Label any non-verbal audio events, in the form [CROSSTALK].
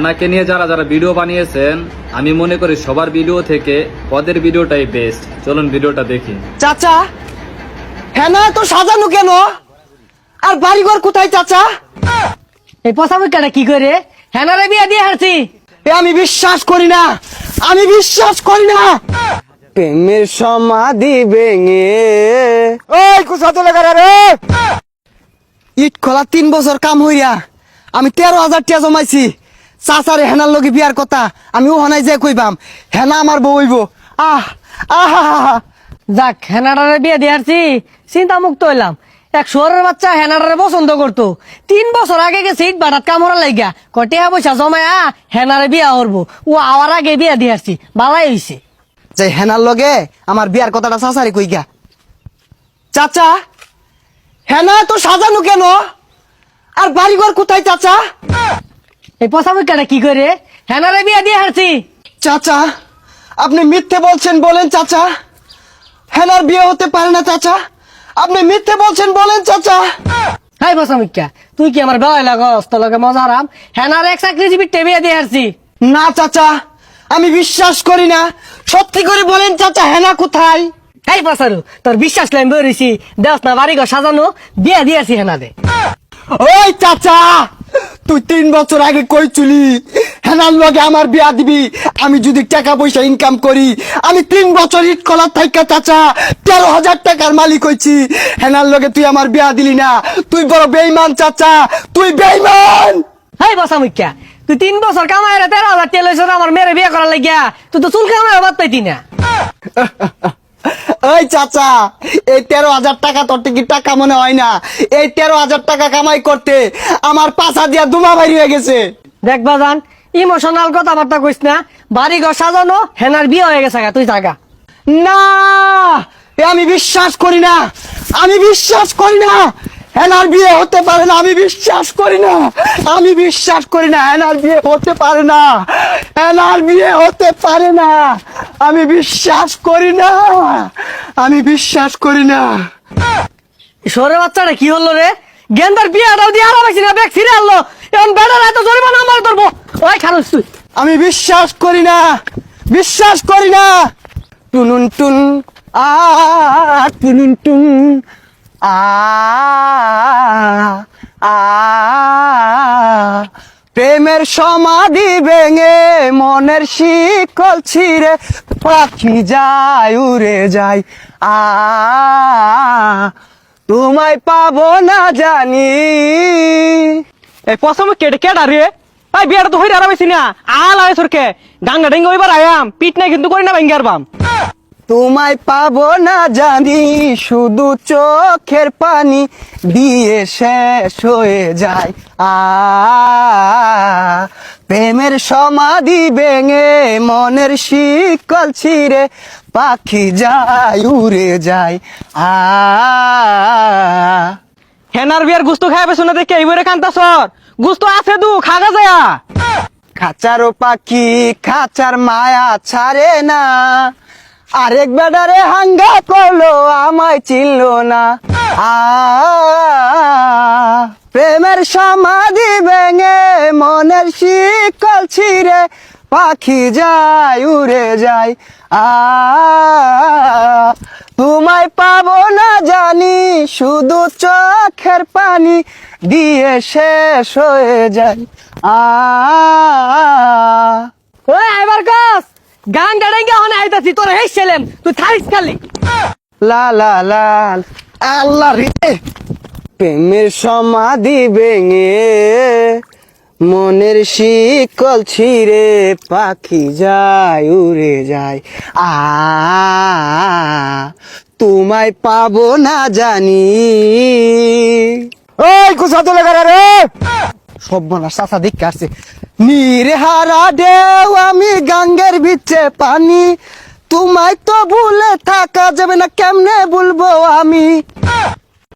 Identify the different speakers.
Speaker 1: ওনাকে নিয়ে যারা যারা ভিডিও বানিয়েছেন আমি মনে করি সবার ভিডিও থেকে পদের ভিডিওটাই বেস্ট চলুন ভিডিওটা দেখি।
Speaker 2: চাচা হ্যাঁ তো সাজানো কেন? আর বাড়িঘর কোথায় চাচা?
Speaker 3: এই পচামুখাটা কি করে? হ্যানারে বিয়া দিয়ে হারছি।
Speaker 2: এ আমি বিশ্বাস করি না। আমি বিশ্বাস করি না। প্রেমের সমাধি ভেঙে। ওই কুসাতে লেখা রে। ইট খোলা তিন বছর কাম হইয়া আমি তেরো হাজার টিয়া জমাইছি। চাচারে হেনার লগে বিয়ার কথা আমি ওখানে যে কইবাম হেনা আমার বউ হইব। আহ আহা
Speaker 3: যাক হেনাডারে বিয়া দিয়ে হারছি চিন্তা মুক্ত হইলাম। এক শহরের বাচ্চা হেনাডারে পছন্দ করতো তিন বছর আগে গেছে ইট বাটাত কামড়া লাগিয়া। কটিয়া পয়সা জমায়া হেনারে বিয়া করব ও আওয়ার আগে বিয়া দিয়ে হারছি বালাই হইছে
Speaker 2: যে হেনার লগে আমার বিয়ার কথাটা চাচারে কই গা চাচা হেনা তো সাজানো কেন? আর বাড়িঘর কোথায় চাচা?
Speaker 3: এই পচামুখাটা কি করে? হেনারে বিয়া দিয়ে হারছি।
Speaker 2: চাচা আপনি মিথ্যে বলছেন বলেন চাচা। হেনার বিয়ে হতে পারে না চাচা। আপনি মিথ্যে বলছেন বলেন চাচা।
Speaker 3: হাই পচামুখা তুই কি আমার বেলায় লাগস? তোর লগে মজা আরাম? হেনার এক চাকরিজীবী টেবিয়া দিয়ে হারছি।
Speaker 2: না চাচা আমি বিশ্বাস করি না। সত্যি করে বলেন চাচা হেনা কোথায়?
Speaker 3: এই পাসারু তোর বিশ্বাস লাইন বেরিয়েছি। দেখ না বাড়ি ঘর সাজানো বিয়া দিয়েছি হেনা দে
Speaker 2: ওই চাচা! তুই তিন বছর আগে কই চুলি হেনার লগে আমার বিয়া দিবি আমি যদি টাকা পয়সা ইনকাম করি আমি তিন বছর ইট কলার থাইকা চাচা তেরো হাজার টাকার মালিক হইছি। হেনার লগে তুই আমার বিয়া দিলি না তুই বড় বেইমান চাচা তুই বেইমান
Speaker 3: হাই বসা মুখ্যা তুই তিন বছর কামাই তেরো হাজার তেল হয়েছে আমার মেয়ের বিয়ে করার লাগিয়া তুই তো চুল কামাই বাদ পাইতি না। [LAUGHS]
Speaker 2: ওই চাচা এই তেরো হাজার টাকা তোর টিকিট টাকা মনে হয় না। এই তেরো হাজার টাকা কামাই করতে আমার পাশা দিয়া দুমা বাইর হয়ে গেছে।
Speaker 3: দেখ বাজান ইমোশনাল কথাবার্তা কইস না বাড়ি ঘর সাজানো হেনার বিয়ে হয়ে গেছে তুই জাগা
Speaker 2: না আমি বিশ্বাস করি না আমি বিশ্বাস করি না। হেনার বিয়ে হতে পারে না আমি বিশ্বাস করি না। আমি বিশ্বাস করি না হেনার বিয়ে হতে পারে না। হেনার বিয়ে হতে পারে না আমি বিশ্বাস করি না। আমি বিশ্বাস করি না।
Speaker 3: সরে বাচ্চাটা কি হলো রে? গেন্দার বিয়েটাও দিয়ে আরাম না ব্যাগ ফিরে আনলো। এখন বেটার এত জরিমানা আমার ধরবো। ওই খারুস তুই।
Speaker 2: আমি বিশ্বাস করি না বিশ্বাস করি না। টুনুন টুন আ টুনুন টুন। প্রেমের সমাধি ভেঙে মনের শিকল ছিঁড়ে পাখি যায়, উড়ে যায়। আ, তোমায় পাবো না জানি।
Speaker 4: এই পছন্দ কেটে কেডা রে ভাই বিয়াটা তো হইরে আরামাইছি না। আল আয় সরকে ডাঙ্গা ডেঙ্গা ওইবার আয়াম। পিট নাই কিন্তু করি না ভেঙ্গার বাম।
Speaker 2: তোমায় পাবো না জানি শুধু চোখের পানি দিয়ে শেষ হয়ে যায়। আ প্রেমের সমাধি ভেঙে মনের শিকল ছিঁড়ে পাখি যায় উড়ে যায়। আ
Speaker 4: হেনার বিয়ার গুস্ত খাই পেছো না দেখে এইবারে কান্তা সর গুস্ত আছে দু খাগা যায়া।
Speaker 2: খাঁচারও পাখি খাঁচার মায়া ছাড়ে না। আরেক বেডারে হাঙ্গা করল, আমায় চিনলো না। আ, প্রেমের সমাধি ভেঙে মনের শিকল ছিঁড়ে পাখি যায়, উড়ে যায়। আ, তোমায় পাবো না জানি, শুধু চোখের পানি দিয়ে শেষ হয়ে যায়। আ
Speaker 3: আইবার কস গান গাড়াইঙ্গা হনে আইতাছি তোর হেই ছেলেম তুই থারিস খালি।
Speaker 2: লা লা লা আল্লাহ রে। প্রেমের সমাধি ভেঙে মনের শিকল ছিঁড়ে পাখি যায় উড়ে যায়। আ তোমায় পাবো না জানি। ওই কুসাতে লেখা রে। সব বলা চাচা দেখে আসছে। নিরহারা দেও, আমি গাঙ্গের ভিতরে পানি। তোমায় তো ভুলে থাকা যাবে না, কেমনে বলব আমি?